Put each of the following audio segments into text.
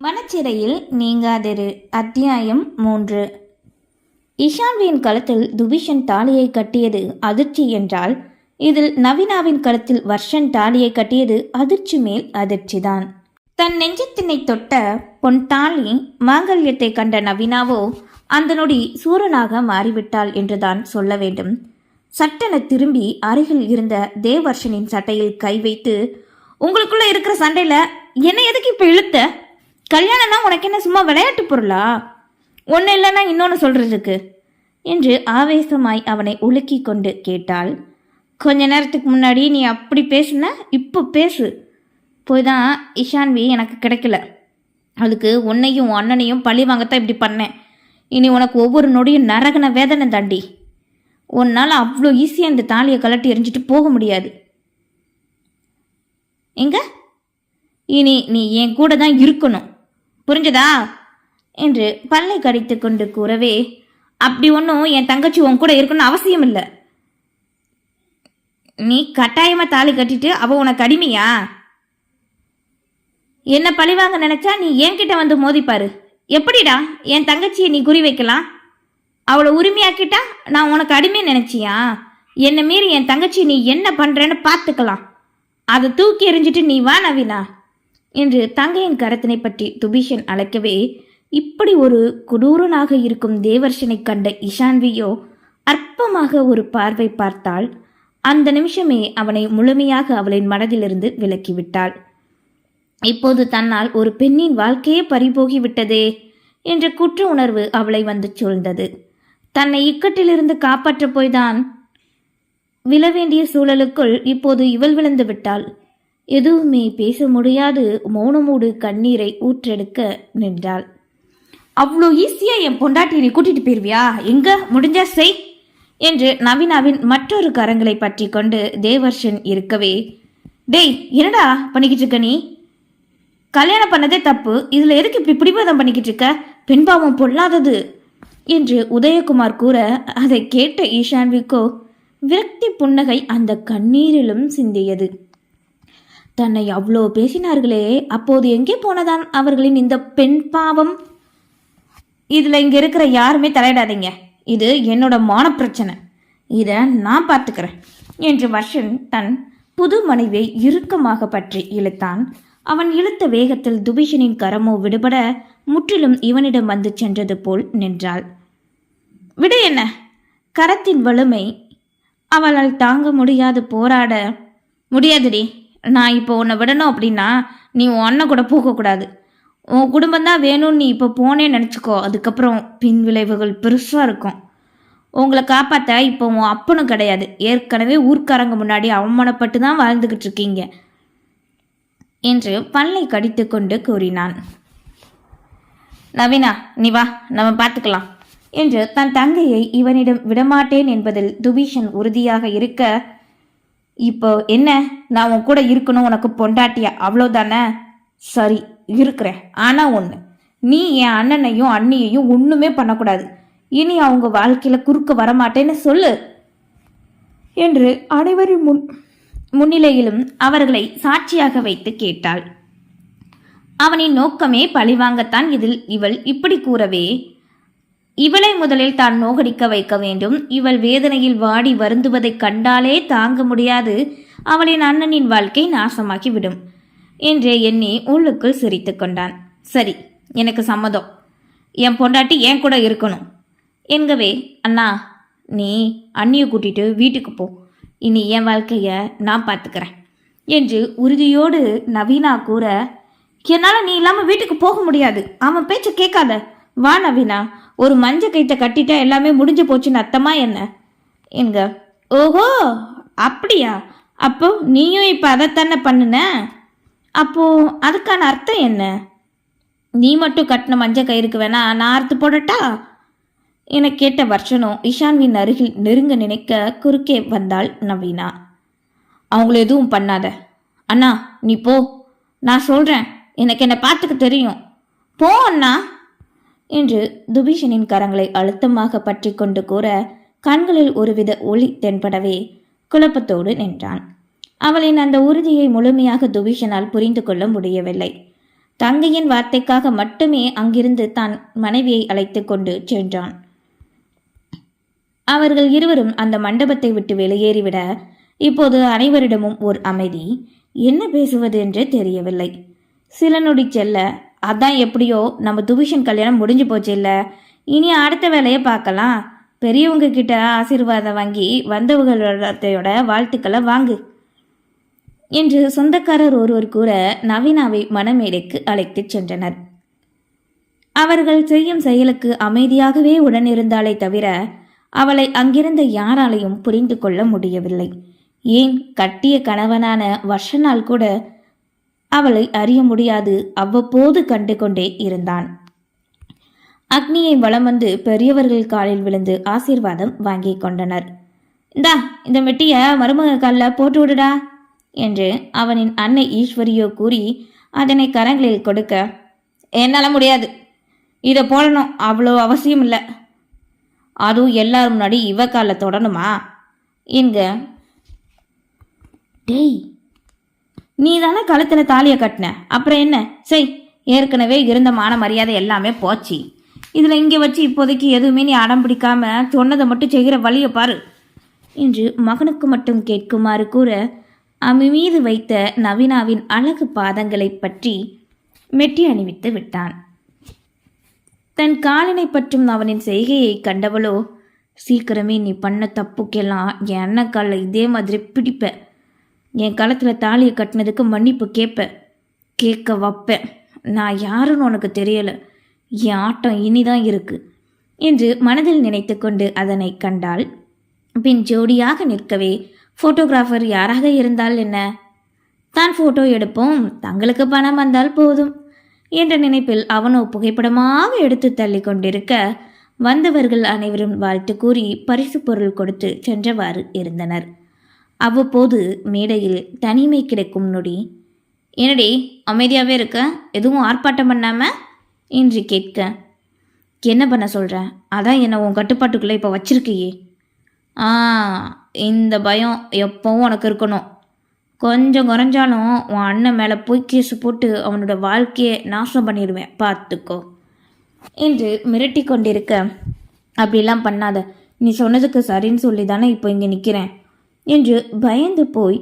மனச்சிறையில் நீங்காதிரு. அத்தியாயம் மூன்று. இஷான்வியின் கழுத்தில் துபிஷன் தாலியை கட்டியது அதிர்ச்சி என்றால் இதில் நவீனாவின் கழுத்தில் வர்ஷன் தாலியை கட்டியது அதிர்ச்சி மேல் அதிர்ச்சிதான். தன் நெஞ்சத்தினை தொட்ட பொன் தாலி மாங்கல்யத்தை கண்ட நவீனாவோ அந்த நொடி சூரனாக மாறிவிட்டாள் என்றுதான் சொல்ல வேண்டும். சட்டென திரும்பி அருகில் இருந்த தேவர்ஷனின் சட்டையில் கை வைத்து உங்களுக்குள்ள இருக்கிற சண்டையில என்னை எதுக்கு இப்ப இழுத்த? கல்யாணம்னா உனக்கு என்ன சும்மா விளையாட்டு பொருளா? ஒன்று இல்லைன்னா இன்னொன்று சொல்கிறதுக்கு என்று ஆவேசமாய் அவனை உலுக்கி கொண்டு கேட்டாள். கொஞ்ச நேரத்துக்கு முன்னாடி நீ அப்படி பேசுன இப்போ பேசு. போய் தான் இஷான்வி எனக்கு கிடைக்கல. அதுக்கு உன்னையும் அண்ணனையும் பழி வாங்கத்தான் இப்படி பண்ணேன். இனி உனக்கு ஒவ்வொரு நொடியும் நரகன வேதனை தாண்டி. உன்னால் அவ்வளோ ஈஸியாக இந்த தாலியை கலட்டி எரிஞ்சிட்டு போக முடியாது. எங்க? இனி நீ என் கூட தான் இருக்கணும். புரிஞ்சதா? என்று பல்லை கடித்து கொண்டு கூறவே அப்படி ஒன்றும் என் தங்கச்சி உன் கூட இருக்கணும்னு அவசியம் இல்லை நீ கட்டாயமா தாலி கட்டிட்டு அவ உனக்கு அடிமையா? என்ன பழிவாங்க நினைச்சா நீ என்கிட்ட வந்து மோதிப்பாரு. எப்படிடா என் தங்கச்சியை நீ குறி வைக்கலாம்? அவளை உரிமையாக்கிட்டா நான் உனக்கு அடிமை நினைச்சியா? என்னை மீறி என் தங்கச்சி நீ என்ன பண்றேன்னு பார்த்துக்கலாம். அதை தூக்கி எறிஞ்சிட்டு நீ வா நவீனா. என்று தங்கையின் கரத்தினை பற்றி துபீஷன் அழைக்கவே இப்படி ஒரு கொடூரனாக இருக்கும் தேவர்ஷனை கண்ட இஷான்வியோ அற்பமாக ஒரு பார்வை பார்த்தால் அந்த நிமிஷமே அவனை முழுமையாக அவளின் மனதிலிருந்து விலக்கிவிட்டாள். இப்போது தன்னால் ஒரு பெண்ணின் வாழ்க்கையே பறிபோகிவிட்டதே என்ற குற்ற உணர்வு அவளை வந்து சூழ்ந்தது. தன்னை இக்கட்டிலிருந்து காப்பாற்றப் போய்தான் விழ வேண்டிய சூழலுக்குள் இப்போது இவள் விழுந்து விட்டாள். எதுவுமே பேச முடியாது. மௌனமோடு கண்ணீரை ஊற்றெடுக்க நின்றாள். அவ்வளோ ஈஸியாக என் பொண்டாட்டி நீ கூட்டிட்டு போயிருவியா? எங்க? முடிஞ்சா செய் என்று நவீனாவின் மற்றொரு கரங்களை பற்றி கொண்டு தேவர்ஷன் இருக்கவே டேய் என்னடா பண்ணிக்கிட்டு இருக்க நீ? கல்யாணம் பண்ணதே தப்பு. இதுல எதுக்கு இப்படி பிடிவாதம் பண்ணிக்கிட்டு இருக்க? பெண்பாவம் பொல்லாதது. என்று உதயகுமார் கூற அதை கேட்ட ஈஷான்விக்கோ விரக்தி புன்னகை அந்த கண்ணீரிலும் சிந்தியது. தன்னை அவ்வளோ பேசினார்களே அப்போது எங்கே போனதான் அவர்களின் இந்த பெண் பாவம்? இதில் இங்கே இருக்கிற யாருமே தலையிடாதீங்க. இது என்னோட மான பிரச்சனை இதை நான் பார்த்துக்கிறேன் என்று வர்ஷன் தன் புது மனைவியை இறுக்கமாக பற்றி இழுத்தான். அவன் இழுத்த வேகத்தில் துபிஷனின் கரமோ விடுபட முற்றிலும் இவனிடம் வந்து சென்றது போல் நின்றாள். விடு என்ன? கரத்தின் வலிமை அவளால் தாங்க முடியாது போராட முடியாதுடி. நான் இப்போ உன்னை விடணும் அப்படின்னா நீ உன் அண்ணன் கூட போகக்கூடாது. உன் குடும்பம் தான் வேணும்னு நீ இப்போ போனே நினச்சிக்கோ. அதுக்கப்புறம் பின் விளைவுகள் பெருசாக இருக்கும். உங்களை காப்பாற்ற இப்போ உன் அப்பனும் கிடையாது. ஏற்கனவே ஊர்க்காரங்க முன்னாடி அவமானப்பட்டு தான் வாழ்ந்துக்கிட்டு இருக்கீங்க என்று பல்லை கடித்து கொண்டு கூறினான். நவீனா நீ வா நம்ம பார்த்துக்கலாம் என்று தன் தங்கையை இவனிடம் விடமாட்டேன் என்பதில் துபீஷன் உறுதியாக இருக்க இப்போ என்ன? நான் உன் கூட இருக்கணும் உனக்கு பொண்டாட்டியா? அவ்வளோதானே சரி இருக்கிறேன். ஆனால் ஒன்று நீ என் அண்ணனையும் அண்ணியையும் ஒன்றுமே பண்ணக்கூடாது. இனி அவங்க வாழ்க்கையில் குறுக்க வரமாட்டேன்னு சொல்லு. என்று அனைவரின் முன் முன்னிலையிலும் அவர்களை சாட்சியாக வைத்து கேட்டாள். அவனின் நோக்கமே பழிவாங்கத்தான் இதில் இவள் இப்படி கூறவே இவளை முதலில் தான் நோகடிக்க வைக்க வேண்டும். இவள் வேதனையில் வாடி வருந்துவதை கண்டாலே தாங்க முடியாது. அவளின் அண்ணனின் வாழ்க்கை நாசமாகிவிடும் என்றே எண்ணி உள்ளுக்குள் சிரித்து கொண்டான். சரி எனக்கு சம்மதம். என் பொண்டாட்டி என் கூட இருக்கணும்? என்கவே அண்ணா நீ அண்ணியை கூட்டிட்டு வீட்டுக்கு போ. இனி என் வாழ்க்கைய நான் பார்த்துக்கிறேன் என்று உறுதியோடு நவீனா கூற என்னால் நீ இல்லாமல் வீட்டுக்கு போக முடியாது. அவன் பேச்சை கேட்காத. வா நவீனா ஒரு மஞ்ச கைத்தை கட்டிட்டா எல்லாமே முடிஞ்சு போச்சுன்னு அத்தமா என்ன? என்க ஓஹோ அப்படியா? அப்போ நீயும் இப்போ அதைத்தானே பண்ணுன? அப்போ அதுக்கான அர்த்தம் என்ன? நீ மட்டும் கட்டின மஞ்ச கயிறுக்கு வேணா நான் அறுத்து போடட்டா? என கேட்ட வர்ஷனும் இஷான்வின் அருகில் நெருங்க நினைக்க குறுக்கே வந்தாள் நவீனா. அவங்கள எதுவும் பண்ணாத. அண்ணா நீ போ. நான் சொல்கிறேன் எனக்கு என்னை பார்த்துக்க தெரியும். போ அண்ணா. என்று துபீஷனின் கரங்களை அழுத்தமாக பற்றி கொண்டு கூற கண்களில் ஒருவித ஒளி தென்படவே குழப்பத்தோடு நின்றான். அவளின் அந்த உறுதியை முழுமையாக துபீஷனால் புரிந்து கொள்ள முடியவில்லை. தங்கையின் வார்த்தைக்காக மட்டுமே அங்கிருந்து தான் மனைவியை அழைத்து கொண்டு சென்றான். அவர்கள் இருவரும் அந்த மண்டபத்தை விட்டு வெளியேறிவிட இப்போது அனைவரிடமும் ஒரு அமைதி. என்ன பேசுவது என்று தெரியவில்லை. சில நொடி செல்ல அதான் எப்படியோ நம்ம துபிஷன் கல்யாணம் முடிஞ்சு போச்சு இல்லை இனி அடுத்த வேலையை பார்க்கலாம். பெரியவங்க கிட்ட ஆசீர்வாதம் வாங்கி வந்தவர்களோட வாழ்த்துக்களை வாங்கு. என்று சொந்தக்காரர் ஒருவர் கூற நவீனாவை மனமேடைக்கு அழைத்துச் சென்றனர். அவர்கள் செய்யும் செயலுக்கு அமைதியாகவே உடனிருந்தாலே தவிர அவளை அங்கிருந்த யாராலையும் புரிந்து கொள்ள முடியவில்லை. ஏன் கட்டிய கணவனான வர்ஷனால் கூட அவளை அறிய முடியாது. அவ்வப்போது கண்டு கொண்டே இருந்தான். அக்னியை வளம் வந்து பெரியவர்கள் காலில் விழுந்து ஆசீர்வாதம் வாங்கி கொண்டனர். இந்தா இந்த மெட்டிய மருமக காலில் போட்டு விடுடா என்று அவனின் அன்னை ஈஸ்வரியோ கூறி அதனை கரங்களில் கொடுக்க என்னால் முடியாது. இதை போடணும். அவ்வளோ அவசியம் இல்லை அதுவும் எல்லாரும் முன்னாடி இவ காலில் தொடணுமா? என்க டேய் நீ தானே கழுத்தில் தாலியை கட்டின? அப்புறம் என்ன? செய் ஏற்கனவே இருந்த மான மரியாதை எல்லாமே போச்சு. இதில் இங்கே வச்சு இப்போதைக்கு எதுவுமே நீ அடம் பிடிக்காம சொன்னதை மட்டும் செய்கிற வழியை பாரு. என்று மகனுக்கு மட்டும் கேட்குமாறு கூற அமி மீது வைத்த நவீனாவின் அழகு பாதங்களைப் பற்றி மெட்டி அணிவித்து விட்டான். தன் காலனை பற்றும் அவனின் செய்கையை கண்டவளோ சீக்கிரமே நீ பண்ண தப்புக்கெல்லாம் என் அண்ணக்கால இதே மாதிரி பிடிப்பேன் என் களத்தில் தாலியை கட்டினதுக்கு மன்னிப்பு கேட்பேன் கேட்க வைப்பேன் நான் யாருன்னு உனக்கு தெரியலை. என் ஆட்டம் இனிதான் இருக்கு. என்று மனதில் நினைத்து கொண்டு அதனை கண்டாள். பின் ஜோடியாக நிற்கவே ஃபோட்டோகிராஃபர் யாராக இருந்தால் என்ன? தான் ஃபோட்டோ எடுப்போம். தங்களுக்கு பணம் வந்தால் போதும் என்ற நினைப்பில் அவனோ புகைப்படமாக எடுத்து தள்ளி கொண்டிருக்க வந்தவர்கள் அனைவரும் வாழ்த்து கூறி பரிசு பொருள் கொடுத்து சென்றவாறு இருந்தனர். அவ்வப்போது மேடையில் தனிமை கிடைக்கும் நொடி. என்னடி அமைதியாகவே இருக்க? எதுவும் ஆர்ப்பாட்டம் பண்ணாம? என்று கேட்க. என்ன பண்ண சொல்கிற அதான் என்னை உன் கட்டுப்பாட்டுக்குள்ளே இப்போ வச்சிருக்கியே. ஆ இந்த பயம் எப்போவும் உனக்கு இருக்கணும். கொஞ்சம் குறைஞ்சாலும் உன் அண்ணன் மேலே போய் கேஸ் போட்டு அவனோட வாழ்க்கையை நாசம் பண்ணிடுவேன். பார்த்துக்கோ. என்று மிரட்டி கொண்டிருக்க. அப்படிலாம் பண்ணாத. நீ சொன்னதுக்கு சரின்னு சொல்லி தானே இப்போ இங்கே நிற்கிறேன் என்று பயந்து போய்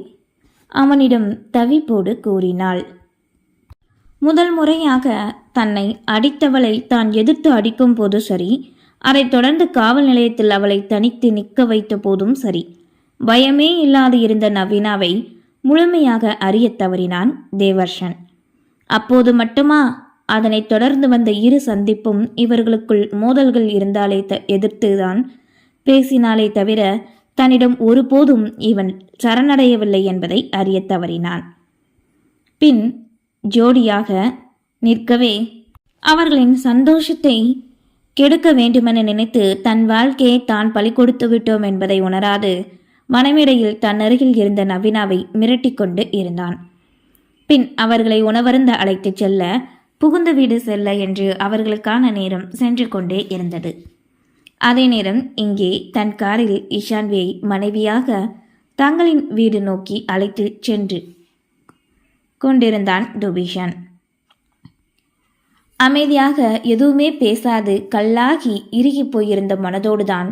அவனிடம் தவிப்போடு கூறினாள். முதல் முறையாக தன்னை அடித்தவளை தான் எதிர்த்து அடிக்கும் போது சரி அதைத் தொடர்ந்து காவல் நிலையத்தில் அவளை தனித்து நிற்க வைத்த போதும் சரி பயமே இல்லாது இருந்த நவீனாவை முழுமையாக அறியத் தவறினான் தேவர்ஷன். அப்போது மட்டுமா அதனைத் தொடர்ந்து வந்த இரு சந்திப்பும் இவர்களுக்குள் மோதல்கள் இருந்தாலே த எதிர்த்துதான் பேசினாலே தவிர தன்னிடம் ஒருபோதும் இவன் சரணடையவில்லை என்பதை அறியத் தவறினான். பின் ஜோடியாக நிற்கவே அவர்களின் சந்தோஷத்தை கெடுக்க வேண்டுமென நினைத்து தன் வாழ்க்கையை தான் பலி கொடுத்து விட்டோம் என்பதை உணராது மனமேடையில் தன் அருகில் இருந்த நவீனாவை மிரட்டிக்கொண்டு இருந்தான். பின் அவர்களை உணவருந்த அழைத்துச் செல்ல புகுந்த வீடு செல்ல என்று அவர்களுக்கான நேரம் சென்று கொண்டே இருந்தது. அதே நேரம் இங்கே தன் காரில் இஷான்வியை மனைவியாக தங்களின் வீடு நோக்கி அழைத்து சென்று கொண்டிருந்தான் டுபிஷான். அமைதியாக எதுவுமே பேசாது கல்லாகி இறுகி போயிருந்த மனதோடுதான்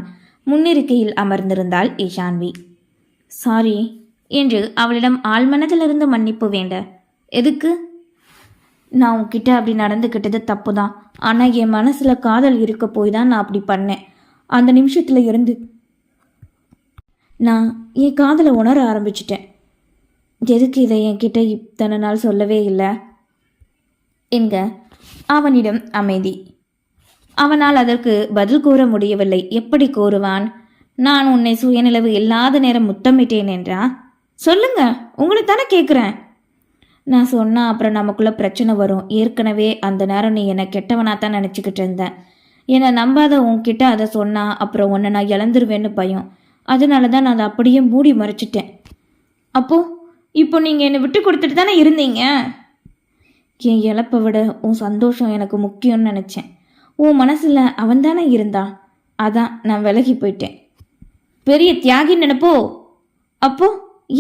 முன்னிருக்கையில் அமர்ந்திருந்தாள் இஷான்வி. சாரி என்று அவளிடம் ஆழ்மனதிலிருந்து மன்னிப்பு வேண்ட. எதுக்கு? நான் உன்கிட்ட அப்படி நடந்துக்கிட்டது தப்பு தான் ஆனால் என் மனசில் காதல் இருக்க போய் தான் நான் அப்படி பண்ணேன். அந்த நிமிஷத்தில் இருந்து நான் என் காதலை உணர ஆரம்பிச்சிட்டேன். எதுக்கு இதை என்கிட்ட இத்தனை நாள் சொல்லவே இல்லை? என்க அவனிடம் அமைதி. அவனால் அதற்கு பதில் கூற முடியவில்லை. எப்படி கூறுவான்? நான் உன்னை சுயநிலவு இல்லாத நேரம் முத்தமிட்டேன் என்றா? சொல்லுங்க உங்களை தானே கேட்குறேன் நான் சொன்னால் அப்புறம் நமக்குள்ளே பிரச்சனை வரும். ஏற்கனவே அந்த நேரம் நீ என்னை கெட்டவனாக தான் நினச்சிக்கிட்டு இருந்தேன். என்னை நம்பாத உன்கிட்ட அதை சொன்னா அப்புறம் உன்னை நான் இழந்துருவேன்னு பயம். அதனால தான் நான் அதை அப்படியே மூடி மறைச்சிட்டேன். அப்போ இப்போ நீங்கள் என்னை விட்டு கொடுத்துட்டு தானே இருந்தீங்க? என் இழப்பை விட உன் சந்தோஷம் எனக்கு முக்கியம்னு நினச்சேன். உன் மனசில் அவன் தானே இருந்தான் அதான் நான் விலகி போயிட்டேன். பெரிய தியாகி நினைப்போ? அப்போ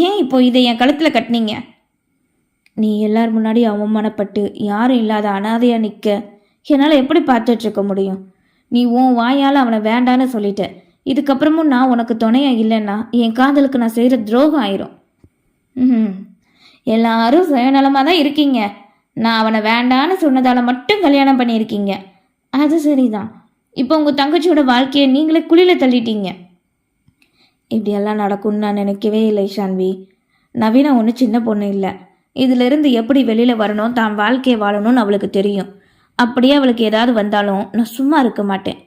ஏன் இப்போ இதை என் கழுத்தில் கட்டினீங்க? நீ எல்லார் முன்னாடி அவமானப்பட்டு யாரும் இல்லாத அனாதையாக நிற்க என்னால் எப்படி பார்த்துட்ருக்க முடியும்? நீ உன் வாயால் அவனை வேண்டான்னு சொல்லிட்ட. இதுக்கப்புறமும் நான் உனக்கு துணையாக இல்லைன்னா என் காதலுக்கு நான் செய்கிற துரோகம் ஆயிரும். ம் எல்லாரும் சுயநலமாக தான் இருக்கீங்க. நான் அவனை வேண்டான்னு சொன்னதால் மட்டும் கல்யாணம் பண்ணியிருக்கீங்க. அது சரிதான். இப்போ உங்கள் தங்கச்சியோட வாழ்க்கையை நீங்களே குழியில் தள்ளிட்டீங்க. இப்படியெல்லாம் நடக்கும்னு நான் நினைக்கவே இல்லை ஷான்வி. நவீனா ஒன்றும் சின்ன பொண்ணு இல்லை. இதிலிருந்து எப்படி வெளியில் வரணும் தான் வாழ்க்கையை வாழணும்னு அவளுக்கு தெரியும். அப்படியே அவளுக்கு ஏதாவது வந்தாலும் நான் சும்மா இருக்க மாட்டேன்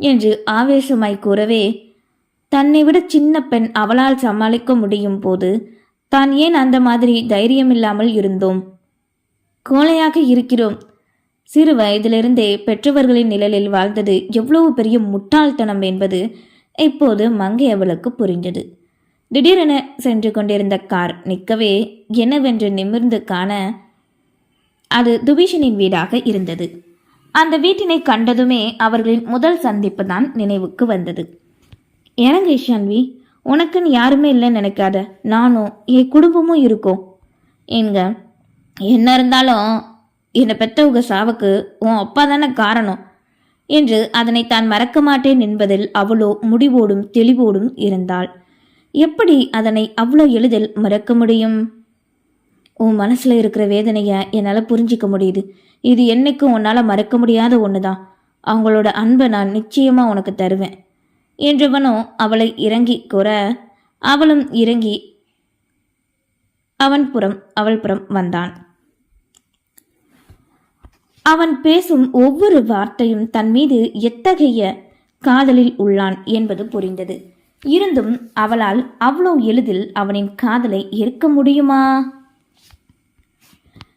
என்று ஆவேசமாய் கூறவே தன்னை விட சின்ன பெண் அவளால் சமாளிக்க முடியும் போது தான் ஏன் அந்த மாதிரி தைரியம் இல்லாமல் இருந்தோம்? கோழையாக இருக்கிறோம். சிறு வயதிலிருந்தே பெற்றவர்களின் நிழலில் வாழ்ந்தது எவ்வளவு பெரிய முட்டாள்தனம் என்பது இப்போது மங்கை அவளுக்கு புரிஞ்சது திடீரென சென்று கொண்டிருந்த கார் நிற்கவே என்னவென்று நிமிர்ந்து காண அது துபீஷனின் வீடாக இருந்தது. அந்த வீட்டினை கண்டதுமே அவர்களின் முதல் சந்திப்பு தான் நினைவுக்கு வந்தது. இறங்க இஷான்வி உனக்குன்னு யாருமே இல்லைன்னு நினைக்காத. நானும் என் குடும்பமும் இருக்கோம். எங்க என்ன இருந்தாலும் என்னை பெத்தவங்க சாவுக்கு உன் அப்பா தானே காரணம் என்று அதனை தான் மறக்க மாட்டேன் என்பதில் அவளோ முடிவோடும் தெளிவோடும் இருந்தாள். எப்படி அதனை அவ்வளோ எளிதில் மறக்க முடியும்? உன் மனசில் இருக்கிற வேதனையை என்னால் புரிஞ்சிக்க முடியுது. இது என்னைக்கும் உன்னால் மறக்க முடியாத ஒன்று தான் அவங்களோட அன்பை நான் நிச்சயமாக உனக்கு தருவேன். என்றவனோ அவளை இறங்கி கூற அவளும் இறங்கி அவன் புறம் அவள் புறம் வந்தான். அவன் பேசும் ஒவ்வொரு வார்த்தையும் தன் மீது எத்தகைய காதலில் உள்ளான் என்பது புரிந்தது. இருந்தும் அவளால் அவ்வளோ எளிதில் அவனின் காதலை ஏற்க முடியுமா?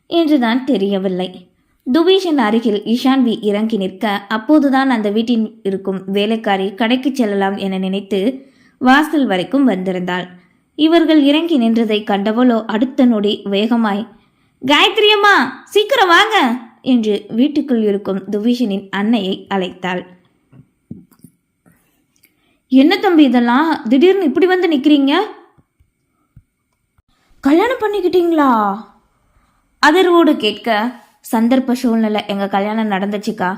என்றுதான் தெரியவில்லை. துபீஷன் அருகில் இஷான்வி இறங்கி நிற்க அப்போதுதான் அந்த வீட்டில் இருக்கும் வேலைக்காரி கடைக்கு செல்லலாம் என நினைத்து வாசல் வரைக்கும் வந்திருந்தாள். இவர்கள் இறங்கி நின்றதை கண்டவளோ அடுத்த நொடி வேகமாய் காயத்ரி அம்மா சீக்கிரம் வாங்க! என்று வீட்டுக்குள் இருக்கும் துபீஷனின் அன்னையை அழைத்தாள். என்ன தம்பி இதெல்லாம்? திடீர்னு இப்படி வந்து நிக்கிறீங்க? கல்யாணம் பண்ணிக்கிட்டீங்களா? அதிர்வோடு கேட்க சந்தர்ப்ப சூழ்நிலை எங்க கல்யாணம் நடந்துச்சுக்கா?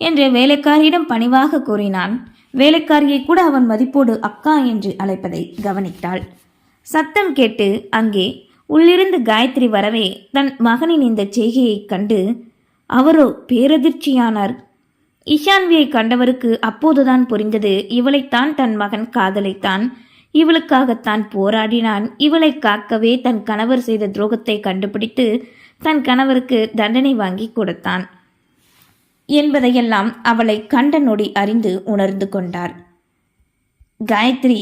என்று வேலைக்காரியிடம் பணிவாக கூறினான். வேலைக்காரியை கூட அவன் மதிப்போடு அக்கா என்று அழைப்பதை கவனித்தாள். சத்தம் கேட்டு அங்கே உள்ளிருந்து காயத்ரி வரவே தன் மகனின் இந்த செய்கையைக் கண்டு அவரோ பேரதிர்ச்சியானார். இஷான்வியை கண்டவருக்கு அப்போதுதான் புரிந்தது இவளைத்தான் தன் மகன் காதலைத்தான். இவளுக்காகத்தான் போராடினான். இவளை காக்கவே தன் கணவர் செய்த துரோகத்தை கண்டுபிடித்து தன் கணவருக்கு தண்டனை வாங்கி கொடுத்தான். என்பதையெல்லாம் அவளை கண்ட நொடி அறிந்து உணர்ந்து கொண்டார். காயத்ரி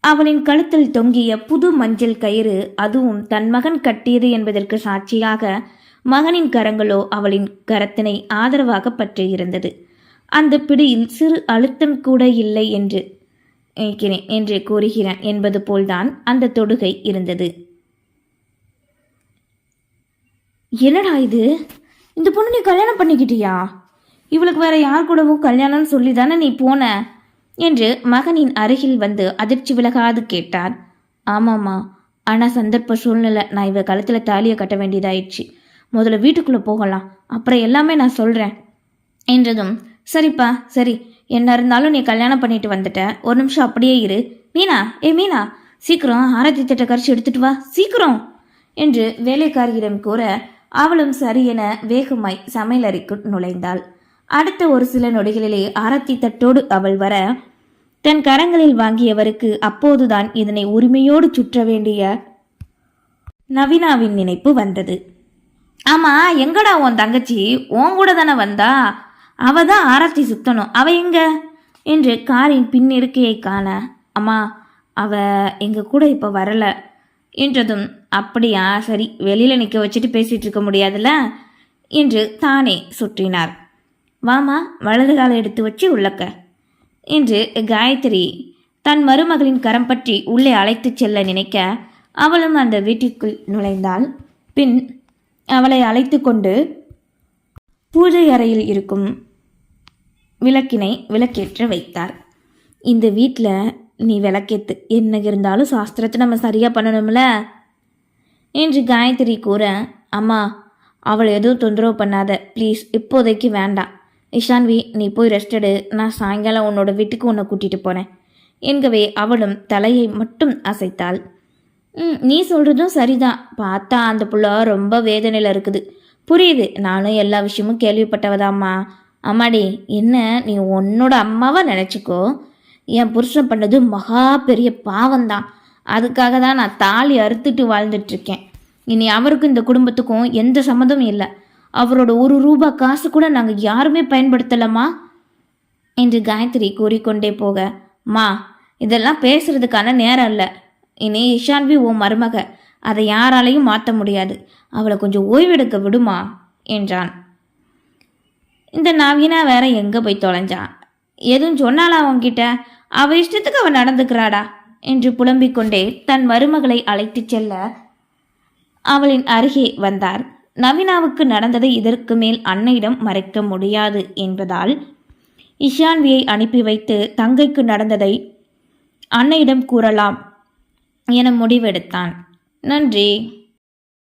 அவளின் கழுத்தில் தொங்கிய புது மஞ்சள் கயிறு அதுவும் தன் மகன் கட்டியது என்பதற்கு சாட்சியாக மகனின் கரங்களோ அவளின் கரத்தினை ஆதரவாக பற்றியிருந்தது அந்த பிடியில் சிறு அழுத்தம் கூட இல்லை என்று நினைக்கிறேன் என்று கூறுகிறான் என்பது போல்தான் அந்த தொடுகை இருந்தது. என்னடா இது? இந்த பொண்ணு நீ கல்யாணம் பண்ணிக்கிட்டியா? இவளுக்கு வேற யார் கூடவும் கல்யாணம்னு சொல்லி தானே நீ போன? என்று மகனின் அருகில் வந்து அதிர்ச்சி விலகாது கேட்டார். ஆமாம்மா ஆனால் சந்தர்ப்ப சூழ்நிலை நான் இவ கழுத்தில் தாலியை கட்ட வேண்டியதாயிடுச்சு. முதல்ல வீட்டுக்குள்ளே போகலாம் அப்புறம் எல்லாமே நான் சொல்கிறேன் என்றதும் சரிப்பா சரி என்ன இருந்தாலும் நீ கல்யாணம் பண்ணிட்டு வந்துட்ட. ஒரு நிமிஷம் அப்படியே இரு. மீனா ஏ மீனா சீக்கிரம் ஆராய்ச்சி திட்ட கரைச்சி எடுத்துட்டு வா சீக்கிரம் என்று வேலைக்காரியிடம் கூற அவளும் சரியென வேகமாய் சமையலறைக்குள் நுழைந்தாள். அடுத்த ஒரு சில நொடிகளிலே ஆரத்தி தட்டோடு அவள் வர தன் கரங்களில் வாங்கியவருக்கு அப்போதுதான் இதனை உரிமையோடு சுற்ற வேண்டிய நவீனாவின் நினைப்பு வந்தது. ஆமா எங்கடா உன் தங்கச்சி? உன் கூட தானே வந்தா? அவ தான் ஆரத்தி சுத்தணும். அவ எங்க? என்று காரின் பின்னிருக்கையை காண அம்மா அவ எங்க கூட இப்போ வரல. என்றதும் அப்படியா சரி வெளியில் நிற்க வச்சுட்டு பேசிட்டு இருக்க முடியாதுல்ல? என்று தானே சுற்றினார். வாமா வலது காலை எடுத்து வச்சு உள்ளக்க என்று காயத்ரி தன் மருமகளின் கரம் பற்றி உள்ளே அழைத்துச் செல்ல நினைக்க அவளும் அந்த வீட்டிற்குள் நுழைந்தாள். பின் அவளை அழைத்து கொண்டு பூஜை அறையில் இருக்கும் விளக்கினை விளக்கேற்ற வைத்தார். இந்த வீட்டில் நீ விளக்கேத்து. என்ன இருந்தாலும் சாஸ்திரத்தை நம்ம சரியாக பண்ணணும்ல? என்று காயத்ரி கூற அம்மா அவளை எதுவும் தொந்தரவு பண்ணாத. ப்ளீஸ் இப்போதைக்கு வேண்டாம் இஷான்வி நீ போய் ரெஸ்ட் எடு. நான் சாயங்காலம் உன்னோட வீட்டுக்கு உன்னை கூட்டிகிட்டு போனேன் என்கவே அவளும் தலையை மட்டும் அசைத்தாள். ம் நீ சொல்கிறதும் சரிதான். பார்த்தா அந்த புள்ள ரொம்ப வேதனையில் இருக்குது. புரியுது. நானும் எல்லா விஷயமும் கேள்விப்பட்டவதாம்மா. அம்மாடி என்ன? நீ உன்னோட அம்மாவை நினச்சிக்கோ. என் புருஷன் பண்ணது மகா பெரிய பாவம்தான். அதுக்காக தான் நான் தாலி அறுத்துட்டு வாழ்ந்துட்டுருக்கேன். இனி அவருக்கும் இந்த குடும்பத்துக்கும் எந்த சம்மந்தமும் இல்லை. அவரோட ஒரு ரூபா காசு கூட நாங்கள் யாருமே பயன்படுத்தலம்மா என்று காயத்ரி கூறிக்கொண்டே போக மா இதெல்லாம் பேசுறதுக்கான நேரம் இல்லை. இனி இஷான்வி உன் மருமக. அதை யாராலையும் மாற்ற முடியாது. அவளை கொஞ்சம் ஓய்வெடுக்க விடுமா? என்றான். இந்த நவீனா வேற எங்கே போய் தொலைஞ்சான்? எதுவும் சொன்னாளா அவன்கிட்ட அவ இஷ்டத்துக்கு அவன் நடந்துக்கிறாடா? என்று புலம்பிக் கொண்டே தன் மருமகளை அழைத்துச் செல்ல அவளின் அருகே வந்தார். நவீனாவுக்கு நடந்ததை இதற்கு மேல் அன்னையிடம் மறைக்க முடியாது என்பதால் இஷான்வியை அனுப்பி வைத்து தங்கைக்கு நடந்ததை அன்னையிடம் கூறலாம் என முடிவெடுத்தான். நன்றி.